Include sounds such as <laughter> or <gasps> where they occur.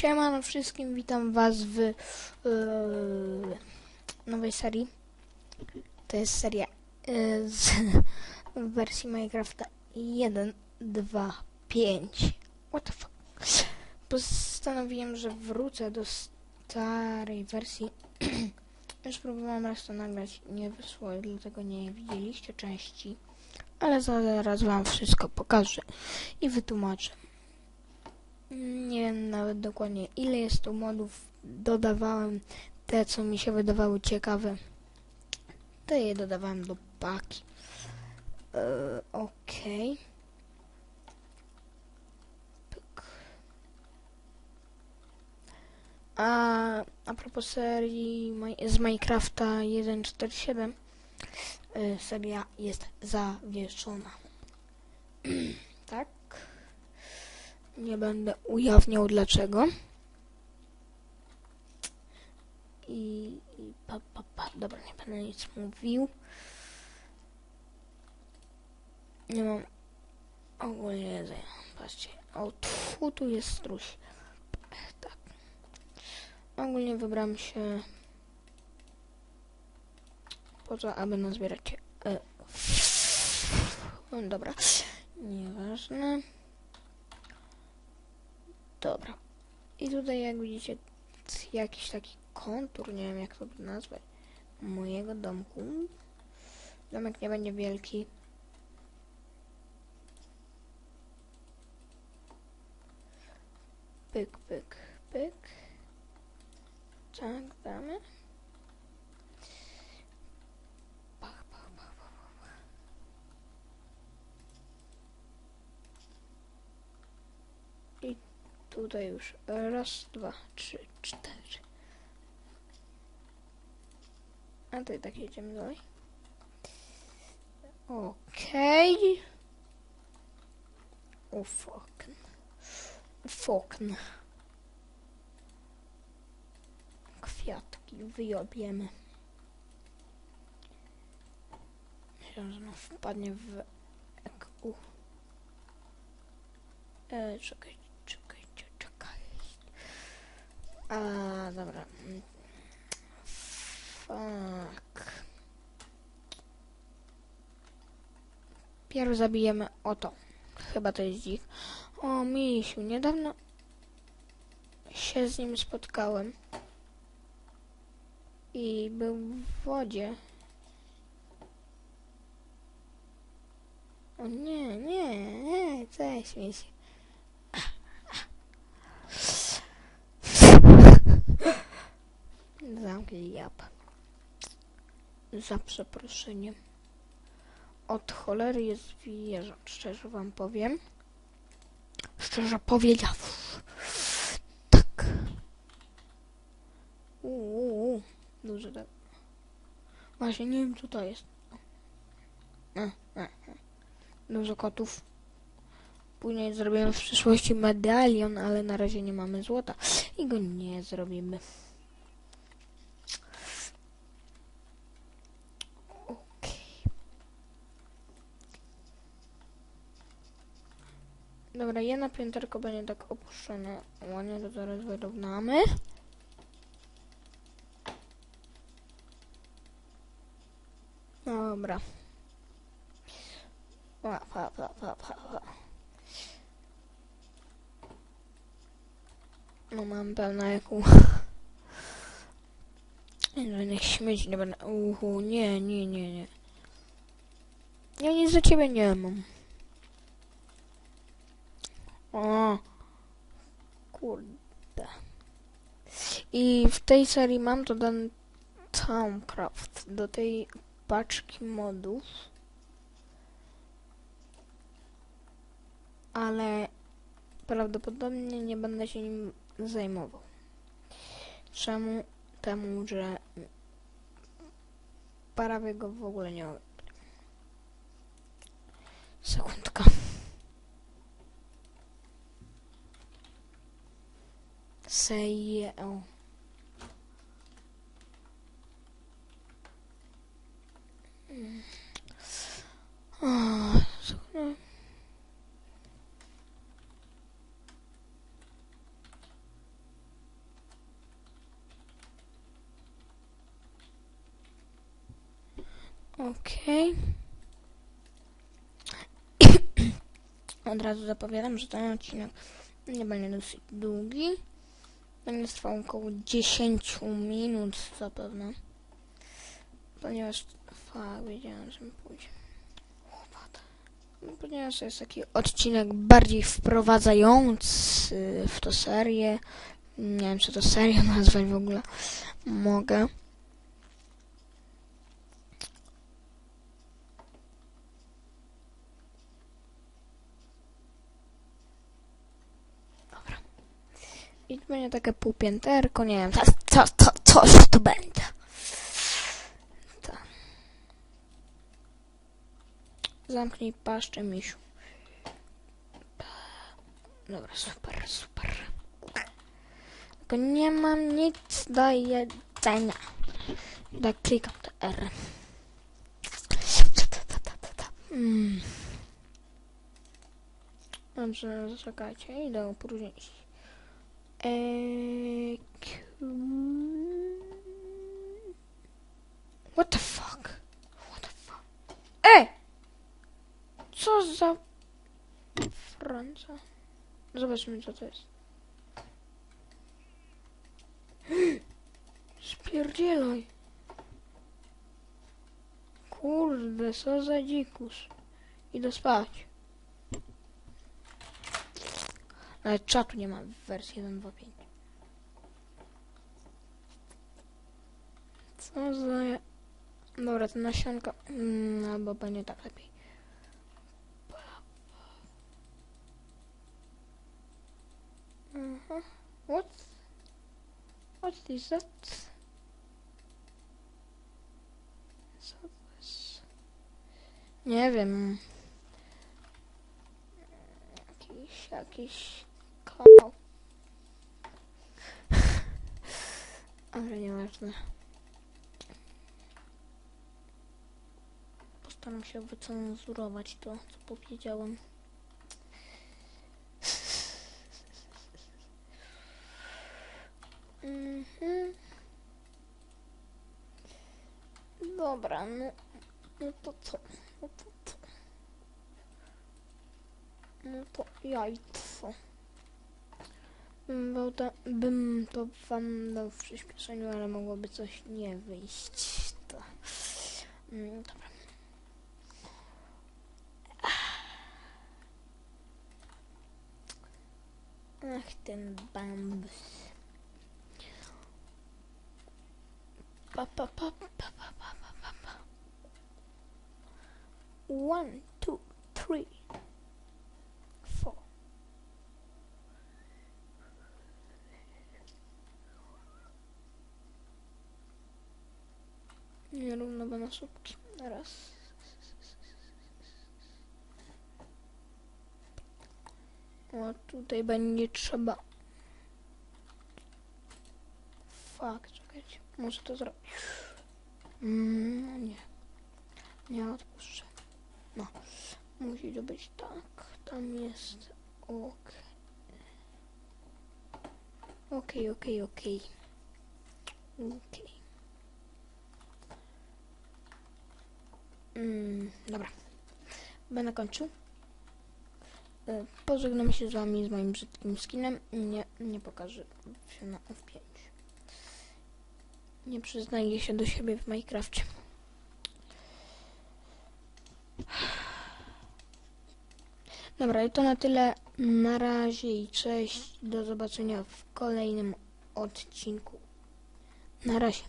Siemano wszystkim, witam was w yy, nowej serii. To jest seria yy, z wersji Minecrafta 1, 2, 5. What the fuck? Postanowiłem, że wrócę do starej wersji. <clears throat> Już próbowałam raz to nagrać, nie wyszło, dlatego nie widzieliście części. Ale zaraz wam wszystko pokażę i wytłumaczę. Nie wiem nawet dokładnie ile jest tu modów. Dodawałem te, co mi się wydawały ciekawe. Te je dodawałem do paki. Eee, Okej. Pyk. A, a propos serii z Minecrafta 1.47 e, seria jest zawieszona. <clears throat> tak? Nie będę ujawniał dlaczego. I, i pa, pa, pa. Dobra, nie będę nic mówił. Nie mam ogólnie jedzenia. Patrzcie. O, tfu, tu jest struś. Tak. Ogólnie wybrałem się po to, aby nazbierać e, no, dobra. Nieważne. Dobra. I tutaj jak widzicie jakiś taki kontur, nie wiem jak to nazwać, mojego domku. Domek nie będzie wielki. Pyk, pyk, pyk. Tak, damy. Tutaj już raz, dwa, trzy, cztery. A tutaj tak jedziemy dalej. Okej. O fuck. Fokn. Kwiatki wyjobiemy. Myślałem, że no wpadnie w. E, czekaj, czekaj, czekaj. A, dobra. Fuck. Pierw zabijemy oto. Chyba to jest dzik. O, misiu, niedawno się z nim spotkałem. I był w wodzie. O nie, nie, nie, cześć misiu. Zamknij jap. Za przeproszeniem. Od cholery jest zwierząt, szczerze wam powiem. Szczerze powiedziawszy. Tak. Uuu, duży tak. Właśnie nie wiem co to jest. E, e, e. Dużo kotów. Później zrobimy w przyszłości medalion, ale na razie nie mamy złota i go nie zrobimy. Dobra, jedna pięterko będzie tak opuszczone. Ładnie to zaraz wyrównamy. Dobra. Pa, pa, pa, pa, pa, pa. No mam pełną Żadnych <laughs> śmieci nie będę. Uhu, nie, nie, nie, nie. Ja nic za ciebie nie mam. O. Kurde. I w tej serii mam dodany Towncraft do tej paczki modów. Ale prawdopodobnie nie będę się nim zajmował. Czemu? Temu, że prawie go w ogóle nie. Sekundka. przeję. Okej. Okay. Od razu zapowiadam, że ten odcinek nie będzie dosyć długi. Będzie trwał około 10 minut zapewne. Ponieważ... Fak, wiedziałem, że mi pójdzie. Chłopak. Ponieważ to jest taki odcinek bardziej wprowadzający w to serię. Nie wiem, czy to serię <laughs> nazwać w ogóle. Mogę. Będzie takie półpięterko, nie wiem, co, co, co, coś tu będzie. Tak. Zamknij paszczę, misiu. Dobra, super, super. Tylko nie mam nic do jedzenia. Tak, klikam to R. Mm. Dobrze, zaczekajcie, idę opróżnić. Eee, What the fuck? What the fuck? Ej! Co za... Franca? Zobaczmy, co to jest. <gasps> Spierdzielaj. Kurde, co za dzikus. Idę spać. Nawet czatu nie ma w wersji 1.2.5. Co za... Dobra, to nasionka... Mm, albo będzie tak lepiej. Mhm. What? What is that? Nie wiem. Jakiś, jakiś kanał. <laughs> Ale nieważne. Postaram się wycenzurować to, co powiedziałem. <laughs> Mhm. Dobra, no, no to co? No to co? No to jajco bo to, bym to wam dał w przyspieszeniu, ale mogłoby coś nie wyjść. To... Mm, dobra. Ach, ten bambus. Pa, pa, pa, pa, pa, pa, pa, pa. One, Nierównowane słupki. Raz. O, tutaj będzie trzeba. Fuck, czekajcie. Muszę to zrobić. Mm, no nie. Nie odpuszczę. No. Musi to być tak. Tam jest ok. Okej, okej, okej. Okej. Mm, dobra. Będę kończył. E, Pożegnam się z wami z moim brzydkim skinem. Nie, nie pokażę się na F5. Nie przyznaję się do siebie w Minecrafcie. Dobra, i to na tyle. Na razie i cześć. Do zobaczenia w kolejnym odcinku. Na razie.